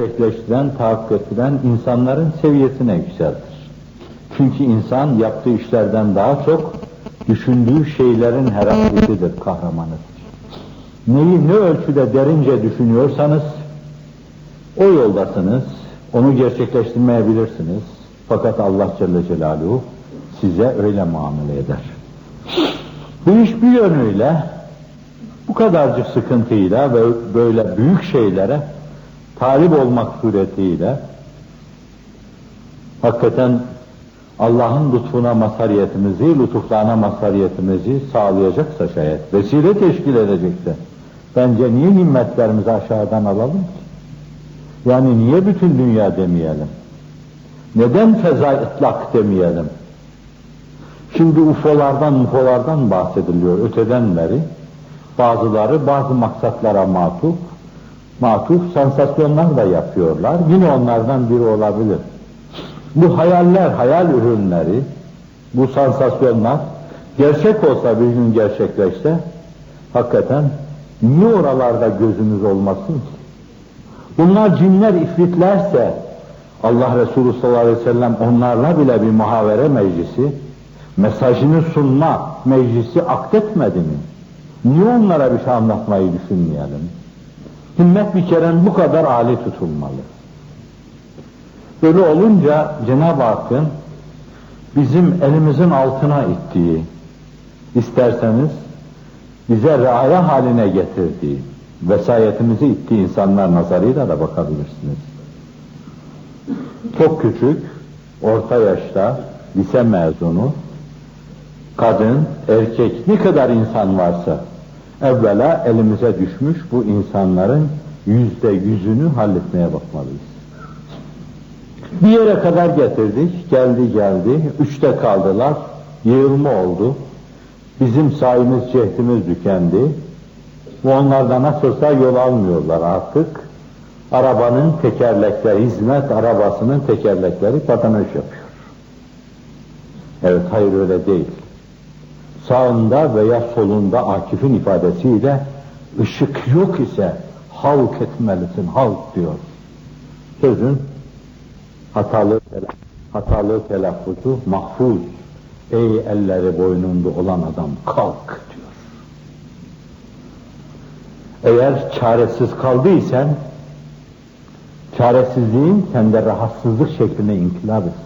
gerçekleştiren, tahakkuk ettiren insanların seviyesine yükseltir. Çünkü insan yaptığı işlerden daha çok düşündüğü şeylerin heraklisidir, kahramanıdır. Neyi ne ölçüde derince düşünüyorsanız o yoldasınız, onu gerçekleştirmeyebilirsiniz. Fakat Allah Celle Celaluhu size öyle muamele eder. Bu iş bir yönüyle bu kadarcık sıkıntıyla ve böyle büyük şeylere talip olmak suretiyle hakikaten Allah'ın lütfuna mazhariyetimizi, lütuflarına mazhariyetimizi sağlayacaksa şayet, vesile teşkil edecekse, bence niye himmetlerimizi aşağıdan alalım ki? Yani niye bütün dünya demeyelim? Neden feza ıtlak demeyelim? Şimdi UFO'lardan, UFO'lardan bahsediliyor öteden beri. Bazıları bazı maksatlara matuf, matuf sansasyonlar da yapıyorlar. Yine onlardan biri olabilir. Bu hayaller, hayal ürünleri, bu sansasyonlar gerçek olsa bir gün gerçekleşse hakikaten niye oralarda gözümüz olmasın ki? Bunlar cinler, ifritlerse Allah Resulü sallallahu aleyhi ve sellem onlarla bile bir muhavere meclisi, mesajını sunma meclisi akdetmedi mi? Niye onlara bir şey anlatmayı düşünmeyelim? Himmet bir kere bu kadar âli tutulmalı. Böyle olunca Cenab-ı Hakk'ın bizim elimizin altına ittiği, isterseniz bize reaya haline getirdiği, vesayetimizi ittiği insanlar nazarıyla da bakabilirsiniz. Çok küçük, orta yaşta, lise mezunu, kadın, erkek, ne kadar insan varsa, evvela elimize düşmüş bu insanların yüzde yüzünü halletmeye bakmalıyız. Bir yere kadar getirdik, geldi geldi, üçte kaldılar, yığılma oldu. Bizim sayımız, cehdimiz tükendi. Bu onlardan nasılsa yol almıyorlar artık. Arabanın tekerlekleri, hizmet arabasının tekerlekleri patanaj yapıyor. Evet, hayır öyle değil. Sağında veya solunda Akif'in ifadesiyle ışık yok ise halk etmelisin, halk diyor. Sözün hatalı, hatalı telaffuzu mahfuz. Ey elleri boynunda olan adam kalk diyor. Eğer çaresiz kaldıysan, çaresizliğin sende rahatsızlık şekline inkılap etsin.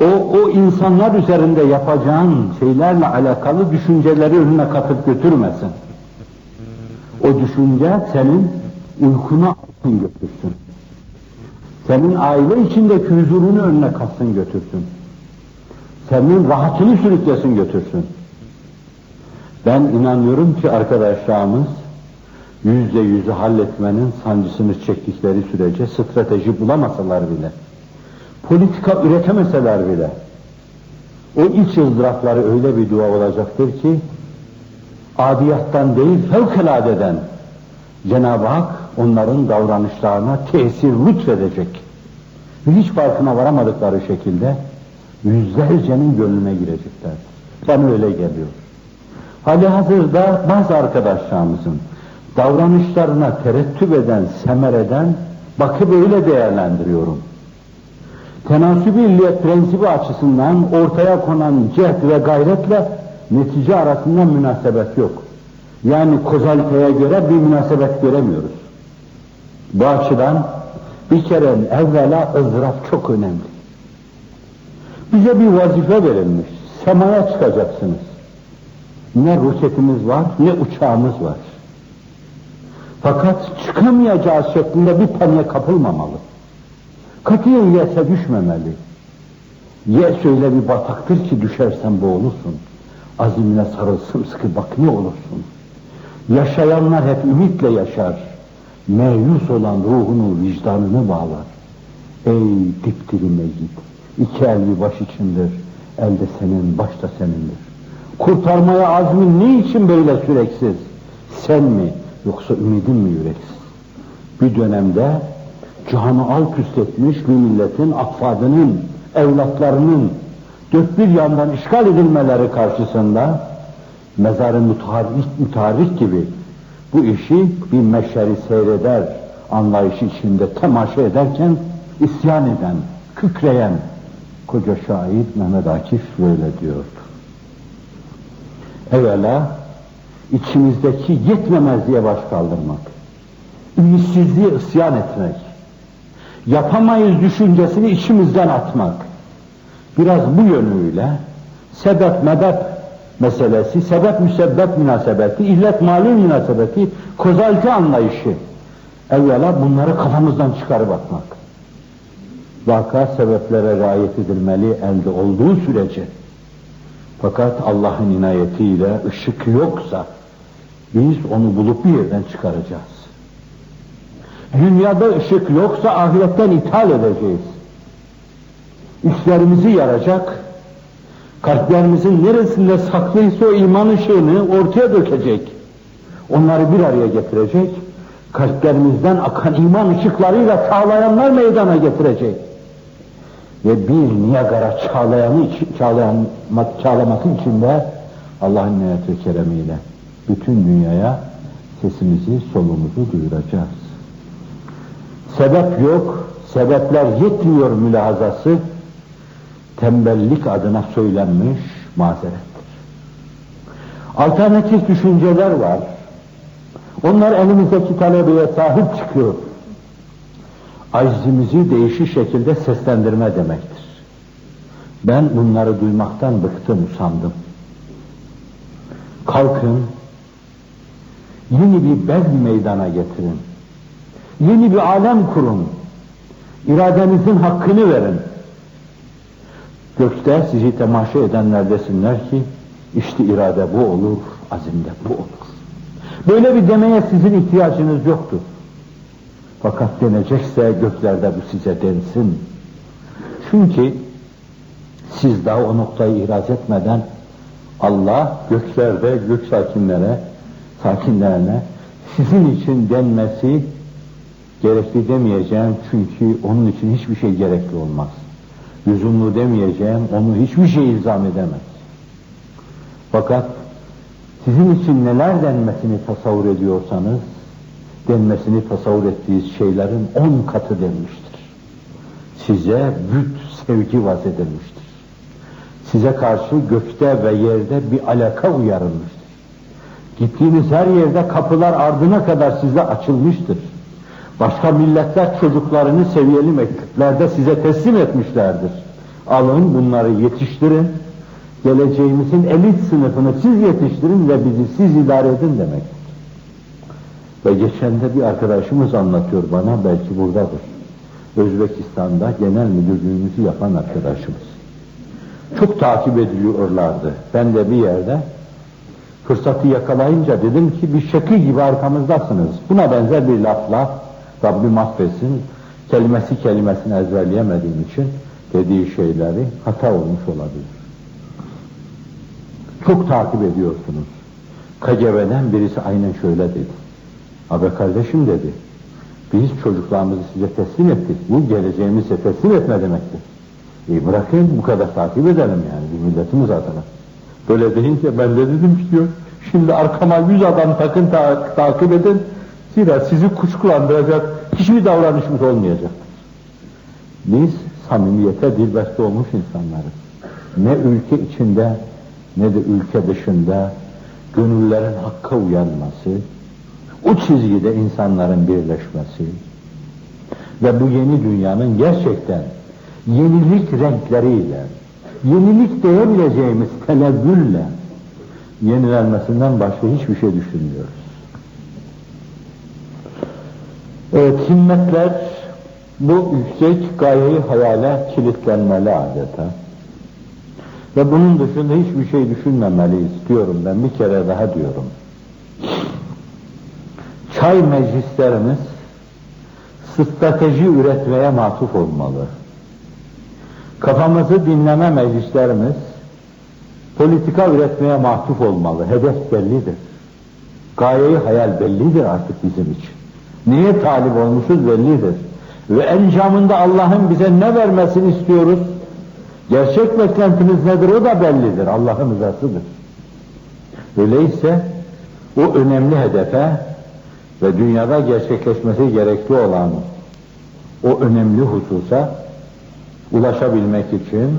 O, o insanlar üzerinde yapacağın şeylerle alakalı düşünceleri önüne katıp götürmesin. O düşünce senin uykunu alsın götürsün. Senin aile içindeki huzurunu önüne katsın götürsün. Senin rahatını sürüklesin götürsün. Ben inanıyorum ki arkadaşlarımız yüzde yüzü halletmenin sancısını çektikleri sürece strateji bulamasalar bile, politika üretemeseler bile, o iç ızdırapları öyle bir dua olacaktır ki, adiyattan değil fevkaladeden Cenab-ı Hak onların davranışlarına tesir lütfedecek. Hiç farkına varamadıkları şekilde yüzlercenin gönlüne girecekler. Bana öyle geliyor. Hali hazırda bazı arkadaşlarımızın davranışlarına terettüp eden, semer eden, bakıp öyle değerlendiriyorum. Tenasübü illiyet prensibi açısından ortaya konan cehd ve gayretle netice arasında münasebet yok. Yani kozaliteye göre bir münasebet göremiyoruz. Bu açıdan bir kere evvela ızdırap çok önemli. Bize bir vazife verilmiş. Semaya çıkacaksınız. Ne roketimiz var, ne uçağımız var. Fakat çıkamayacağız şeklinde bir paniğe kapılmamalı. Katiyen yese düşmemeli. Ye öyle bir bataktır ki düşersen boğulursun. Azimine sarılsın sıkı bak ne olursun. Yaşayanlar hep ümitle yaşar. Meyus olan ruhunu, vicdanını bağlar. Ey dipdiri mecid, iki el bir baş içindir, elde senin, baş da senindir. Kurtarmaya azmin ne için böyle süreksiz? Sen mi, yoksa ümidin mi yüreksiz? Bir dönemde cihanı alt üst etmiş bir milletin, afadının, evlatlarının dört bir yandan işgal edilmeleri karşısında mezarı mütarrik, mütarrik gibi bu işi bir meşeri seyreder, anlayışı içinde temaşa ederken isyan eden, kükreyen koca şair Mehmet Akif böyle diyordu. Evvela içimizdeki yetmemezliğe baş kaldırmak, ümitsizliğe isyan etmek, yapamayız düşüncesini içimizden atmak, biraz bu yönüyle sebep medep meselesi, sebep müsebbep münasebeti, illet mali münasebeti, kozalti anlayışı. Evvela bunları kafamızdan çıkarıp atmak. Vaka sebeplere riayet edilmeli elde olduğu sürece. Fakat Allah'ın inayetiyle ışık yoksa biz onu bulup bir yerden çıkaracağız. Dünyada ışık yoksa ahiretten ithal edeceğiz. İşlerimizi yaracak, kalplerimizin neresinde saklıysa o iman ışığını ortaya dökecek. Onları bir araya getirecek, kalplerimizden akan iman ışıklarıyla çağlayanlar meydana getirecek. Ve bir Niagara çağlayanı, çağlayan, çağlaması içinde Allah'ın niyet ve keremiyle bütün dünyaya sesimizi, solumuzu duyuracağız. Sebep yok, sebepler yetmiyor mülahazası, tembellik adına söylenmiş mazerettir. Alternatif düşünceler var. Onlar elimizdeki talebeye sahip çıkıyor. Aczimizi değişik şekilde seslendirme demektir. Ben bunları duymaktan bıktım, usandım. Kalkın, yeni bir bez meydana getirin. Yeni bir alem kurun. İradenizin hakkını verin. Gökte sizi temaşa edenler desinler ki, işte irade bu olur, azimde bu olur. Böyle bir demeye sizin ihtiyacınız yoktur. Fakat denecekse göklerde bu size densin. Çünkü siz daha o noktayı ihraz etmeden Allah göklerde gök sakinlere, sakinlerine sizin için denmesi gerekli demeyeceğim çünkü onun için hiçbir şey gerekli olmaz. Lüzumlu demeyeceğim, onu hiçbir şey ilzam edemez. Fakat sizin için neler denmesini tasavvur ediyorsanız, denmesini tasavvur ettiğiniz şeylerin on katı denmiştir. Size büt sevgi vaz edilmiştir. Size karşı gökte ve yerde bir alaka uyarılmıştır. Gittiğiniz her yerde kapılar ardına kadar size açılmıştır. Başka milletler çocuklarını seviyeli mekteplerde size teslim etmişlerdir. Alın bunları yetiştirin, geleceğimizin elit sınıfını siz yetiştirin ve bizi siz idare edin demek. Ve geçen de bir arkadaşımız anlatıyor bana, belki buradadır. Özbekistan'da genel müdürlüğümüzü yapan arkadaşımız. Çok takip ediliyorlardı. Ben de bir yerde fırsatı yakalayınca dedim ki bir şakı gibi arkamızdasınız. Buna benzer bir lafla Rabbim affetsin, kelimesi kelimesini ezberleyemediğim için dediği şeyleri hata olmuş olabilir. Çok takip ediyorsunuz. KGB'den birisi aynen şöyle dedi. Abi kardeşim dedi, biz çocuklarımızı size teslim ettik. Bu geleceğimizi teslim etme demektir. E bırakın bu kadar takip edelim yani bir milletimiz adına. Böyle deyince ben de dedim ki diyor, şimdi arkama yüz adam takın ta takip edin. Zira sizi kuşkulandıracak hiçbir davranışımız olmayacak. Biz samimiyete dilbeste olmuş insanlarız. Ne ülke içinde ne de ülke dışında gönüllerin hakka uyanması, o çizgide insanların birleşmesi ve bu yeni dünyanın gerçekten yenilik renkleriyle, yenilik diyebileceğimiz telezzülle yenilenmesinden başka hiçbir şey düşünmüyoruz. Evet, himmetler bu yüksek gayeyi hayale kilitlenmeli adeta. Ve bunun dışında hiçbir şey düşünmemeliyiz diyorum ben bir kere daha diyorum. Çay meclislerimiz strateji üretmeye matuf olmalı. Kafamızı dinleme meclislerimiz politika üretmeye matuf olmalı. Hedef bellidir. Gayeyi hayal bellidir artık bizim için. Niye talip olmuşuz bellidir. Ve encamında Allah'ın bize ne vermesini istiyoruz? Gerçek beklentimiz nedir o da bellidir. Allah'ın rızasıdır. Öyleyse o önemli hedefe ve dünyada gerçekleşmesi gerekli olan o önemli hususa ulaşabilmek için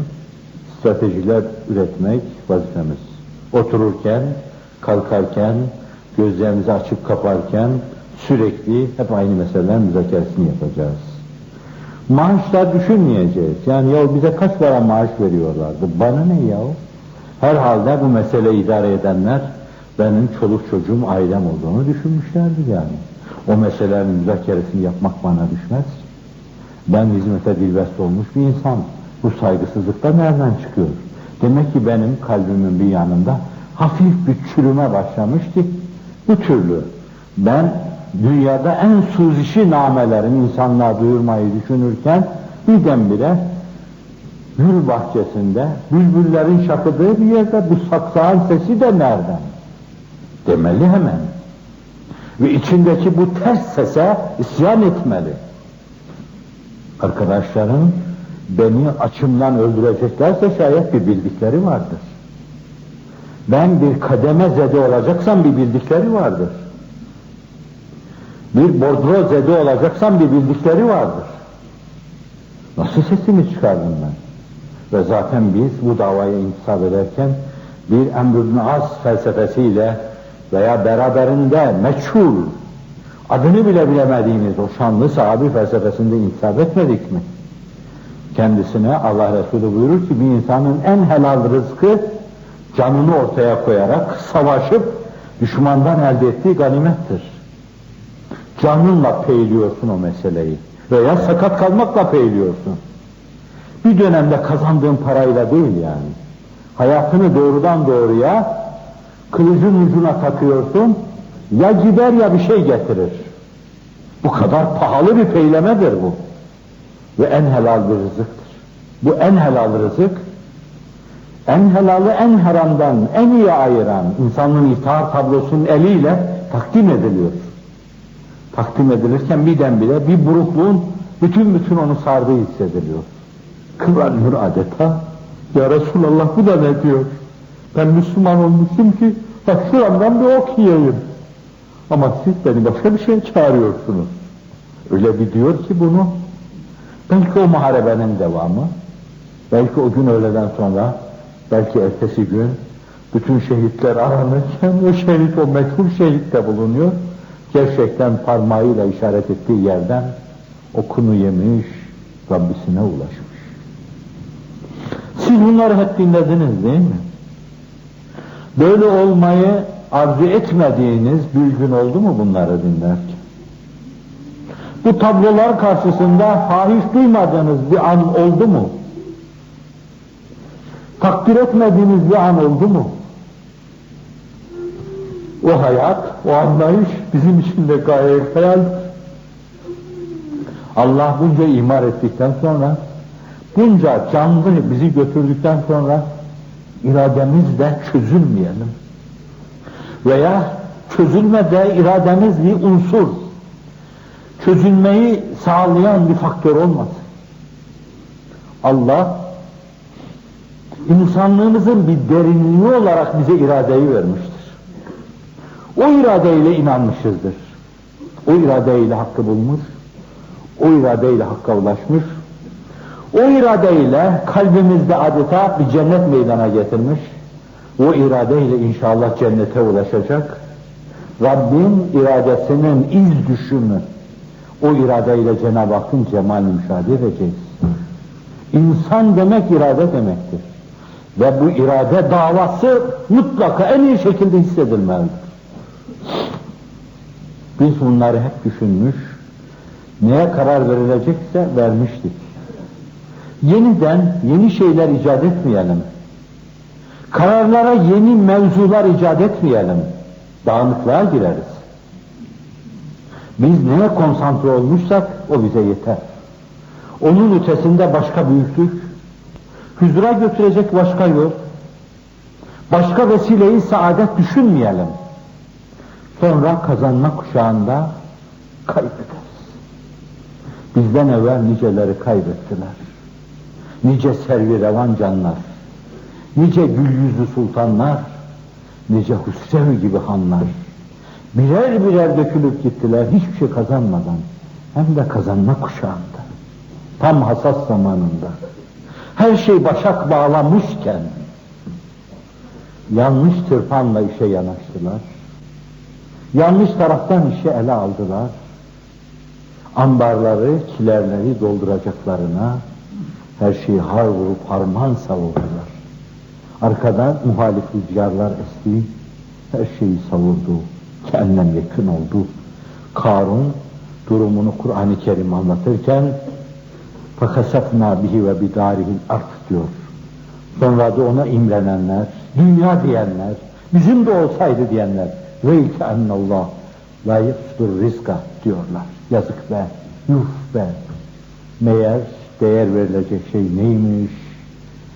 stratejiler üretmek vazifemiz. Otururken, kalkarken, gözlerimizi açıp kaparken sürekli hep aynı meselelerin müzakeresini yapacağız. Maaşlar düşünmeyeceğiz. Yani ya bize kaç para maaş veriyorlardı? Bana ne ya? Herhalde bu meseleyi idare edenler benim çoluk çocuğum ailem olduğunu düşünmüşlerdi yani. O meselelerin müzakeresini yapmak bana düşmez. Ben hizmete dilbest olmuş bir insan. Bu saygısızlıkta nereden çıkıyor? Demek ki benim kalbimin bir yanında hafif bir çürüme başlamıştı. Bu türlü ben dünyada en suzişi namelerin insanlığa duyurmayı düşünürken birdenbire gül bahçesinde bülbüllerin şakıdığı bir yerde bu saksağın sesi de nereden? Demeli hemen. Ve içindeki bu ters sese isyan etmeli. Arkadaşlarım beni açımdan öldüreceklerse şayet bir bildikleri vardır. Ben bir kademe zede olacaksam bir bildikleri vardır. Bir bordro zede olacaksam bir bildikleri vardır. Nasıl sesimi çıkardım ben? Ve zaten biz bu davaya intisap ederken bir emr az felsefesiyle veya beraberinde meçhul, adını bile bilemediğimiz o şanlı sahabi felsefesinde intisap etmedik mi? Kendisine Allah Resulü buyurur ki bir insanın en helal rızkı canını ortaya koyarak savaşıp düşmandan elde ettiği ganimettir. Canınla peyliyorsun o meseleyi veya sakat kalmakla peyliyorsun. Bir dönemde kazandığın parayla değil yani. Hayatını doğrudan doğruya kılıcın ucuna takıyorsun, ya gider ya bir şey getirir. Bu kadar pahalı bir peylemedir bu. Ve en helal bir rızıktır. Bu en helal rızık, en helalı en haramdan en iyi ayıran insanlığın itaat tablosunun eliyle takdim ediliyor. Takdim edilirken birdenbire bir burukluğun bütün bütün onu sardığı hissediliyor. Kıvranıyor adeta. Ya Resulallah bu da ne diyor? Ben Müslüman olmuşum ki bak şuramdan bir ok yiyeyim. Ama siz beni başka bir şey çağırıyorsunuz. Öyle bir diyor ki bunu. Belki o muharebenin devamı, belki o gün öğleden sonra, belki ertesi gün bütün şehitler aranırken o şehit, o meçhul şehit de bulunuyor. Gerçekten parmağıyla işaret ettiği yerden okunu yemiş, Rabbisine ulaşmış. Siz bunları hep dinlediniz değil mi? Böyle olmayı arzu etmediğiniz bir gün oldu mu bunları dinlerken? Bu tablolar karşısında fahiş duymadığınız bir an oldu mu? Takdir etmediğiniz bir an oldu mu? O hayat, o anlayış bizim için de gayet hayaldir. Allah bunca imar ettikten sonra, bunca canlı bizi götürdükten sonra irademizle çözülmeyelim. Veya çözülmede irademiz bir unsur, çözülmeyi sağlayan bir faktör olmasın. Allah insanlığımızın bir derinliği olarak bize iradeyi vermiştir. O iradeyle inanmışızdır. O iradeyle hakkı bulmuş, o iradeyle hakka ulaşmış, o iradeyle kalbimizde adeta bir cennet meydana getirmiş, o iradeyle inşallah cennete ulaşacak. Rabbin iradesinin iz düşümü, o iradeyle Cenab-ı Hakk'ın cemalini müşahede edeceğiz. İnsan demek irade demektir. Ve bu irade davası mutlaka en iyi şekilde hissedilmelidir. Biz bunları hep düşünmüş, neye karar verilecekse vermiştik. Yeniden yeni şeyler icat etmeyelim. Kararlara yeni mevzular icat etmeyelim. Dağınıklığa gireriz. Biz neye konsantre olmuşsak o bize yeter. Onun ötesinde başka büyüklük, huzura götürecek başka yol, başka vesileyi saadet düşünmeyelim. Sonra kazanma kuşağında kaybederiz. Bizden evvel niceleri kaybettiler. Nice servi revan canlar, nice gül yüzlü sultanlar, nice Hüsrev gibi hanlar, Birer birer dökülüp gittiler hiçbir şey kazanmadan. Hem de kazanma kuşağında. Tam hasas zamanında. Her şey başak bağlamışken yanlış tırpanla işe yanaştılar. Yanlış taraftan işe ele aldılar. Ambarları, kilerleri dolduracaklarına her şeyi har vurup harman savurdular. Arkadan muhalif rüzgarlar esti, her şeyi savurdu. Kennem yakın oldu. Karun durumunu Kur'an-ı Kerim anlatırken fakasatna bihi ve bidarihil art diyor. Sonra da ona imrenenler, dünya diyenler, bizim de olsaydı diyenler ve ennallah la yefsdur rizka diyorlar. Yazık be, yuh be. Meğer değer verilecek şey neymiş,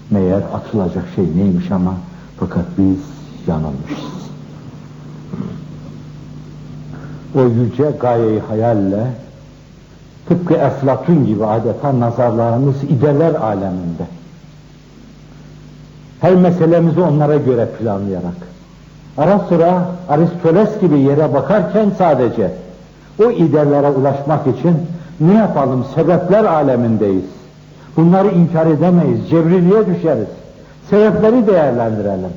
meğer atılacak şey neymiş ama fakat biz yanılmışız. O yüce gayeyi hayalle tıpkı Eflatun gibi adeta nazarlarımız ideler aleminde. Her meselemizi onlara göre planlayarak. Ara sıra Aristoteles gibi yere bakarken sadece o ideallara ulaşmak için ne yapalım? Sebepler alemindeyiz. Bunları inkar edemeyiz. Cebriliğe düşeriz. Sebepleri değerlendirelim.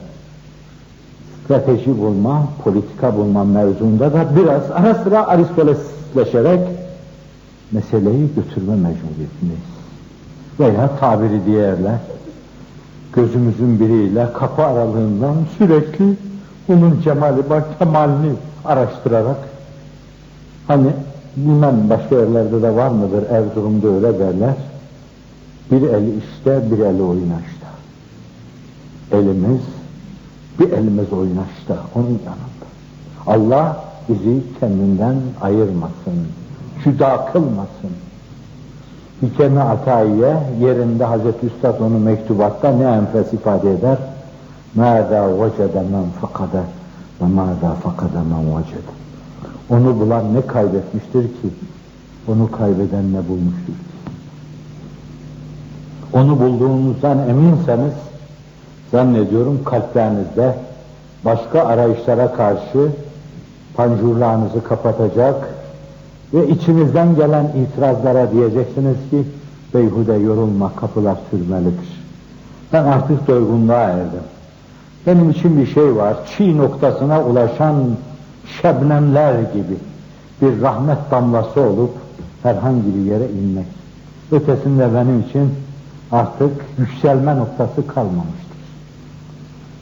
Strateji bulma, politika bulma mevzunda da biraz ara sıra Aristotelesleşerek meseleyi götürme mecburiyetindeyiz. Veya tabiri diğerler, gözümüzün biriyle kapı aralığından sürekli onun cemali bak kemalini araştırarak hani bilmem başka yerlerde de var mıdır Erzurum'da öyle derler bir eli işte bir eli oynaşta. Elimiz bir elimiz oynaşta onun yanında. Allah bizi kendinden ayırmasın cüda kılmasın. Hikeme Atayiye yerinde Hazreti Üstad onu mektubatta ne enfes ifade eder? Mâdâ vecede men fakade ve mâdâ fakade men vecede. Onu bulan ne kaybetmiştir ki? Onu kaybeden ne bulmuştur ki? Onu bulduğunuzdan eminseniz zannediyorum kalplerinizde başka arayışlara karşı pancurlarınızı kapatacak ve içinizden gelen itirazlara diyeceksiniz ki beyhude yorulma kapılar sürmelidir. Ben artık doygunluğa erdim. Benim için bir şey var, çiğ noktasına ulaşan şebnemler gibi bir rahmet damlası olup herhangi bir yere inmek. Ötesinde benim için artık yükselme noktası kalmamıştır.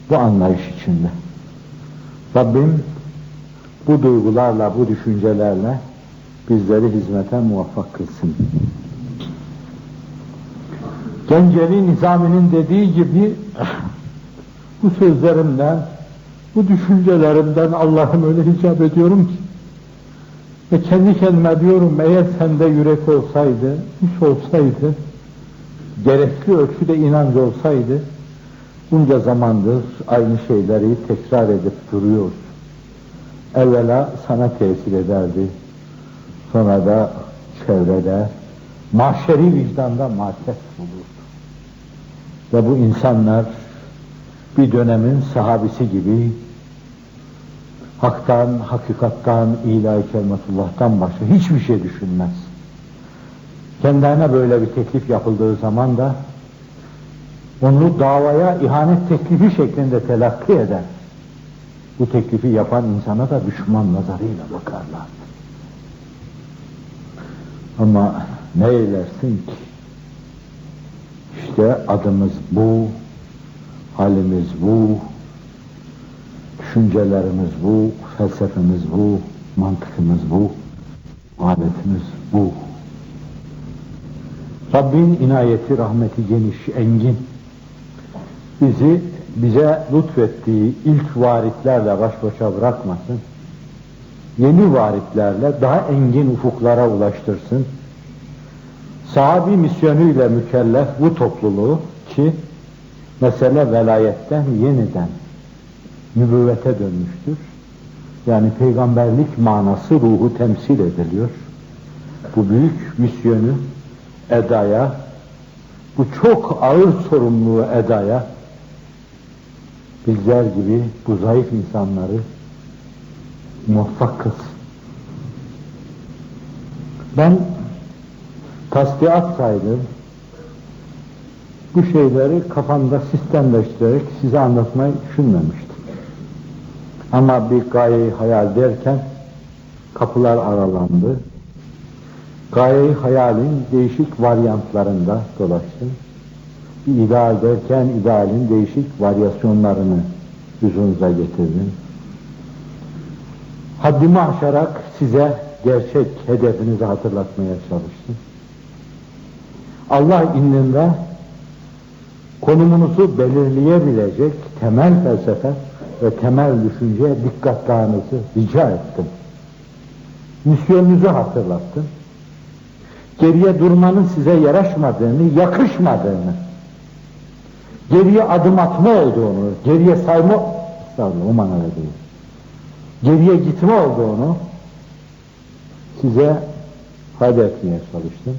Bu anlayış içinde. Rabbim bu duygularla, bu düşüncelerle bizleri hizmete muvaffak kılsın. Genceli Nizami'nin dediği gibi bu sözlerimden, bu düşüncelerimden Allah'ım öyle hicap ediyorum ki ve kendi kendime diyorum eğer sende yürek olsaydı, hiç olsaydı, gerekli ölçüde inanç olsaydı, bunca zamandır aynı şeyleri tekrar edip duruyoruz. Evvela sana tesir ederdi, sonra da çevrede, mahşeri vicdanda market bulurdu. Ve bu insanlar bir dönemin sahabisi gibi haktan, hakikattan, ilahi kelimetullah'tan başka hiçbir şey düşünmez. Kendilerine böyle bir teklif yapıldığı zaman da onu davaya ihanet teklifi şeklinde telakki eder. Bu teklifi yapan insana da düşman nazarıyla bakarlar. Ama ne eylersin ki? İşte adımız bu, halimiz bu, düşüncelerimiz bu, felsefemiz bu, mantıkımız bu, muhabbetimiz bu. Rabbin inayeti, rahmeti geniş, engin. Bizi bize lütfettiği ilk varitlerle baş başa bırakmasın. Yeni varitlerle daha engin ufuklara ulaştırsın. Sahabi misyonuyla mükellef bu topluluğu ki mesele velayetten yeniden nübüvvete dönmüştür. Yani peygamberlik manası ruhu temsil ediliyor. Bu büyük misyonu edaya, bu çok ağır sorumluluğu edaya bizler gibi bu zayıf insanları muvaffak. Ben tasdiat saydım. Bu şeyleri kafamda sistemleştirerek size anlatmayı düşünmemiştim. Ama bir gayeyi hayal derken kapılar aralandı. Gayeyi hayalin değişik varyantlarında dolaştım. Bir ideal derken idealin değişik varyasyonlarını yüzünüze getirdim. Haddimi aşarak size gerçek hedefinizi hatırlatmaya çalıştım. Allah indinde konumunuzu belirleyebilecek temel felsefe ve temel düşünceye dikkatlerinizi rica ettim. Misyonunuzu hatırlattım. Geriye durmanın size yaraşmadığını, yakışmadığını, geriye adım atma olduğunu, geriye sayma, estağfurullah o manada değil, geriye gitme olduğunu size ifade etmeye çalıştım.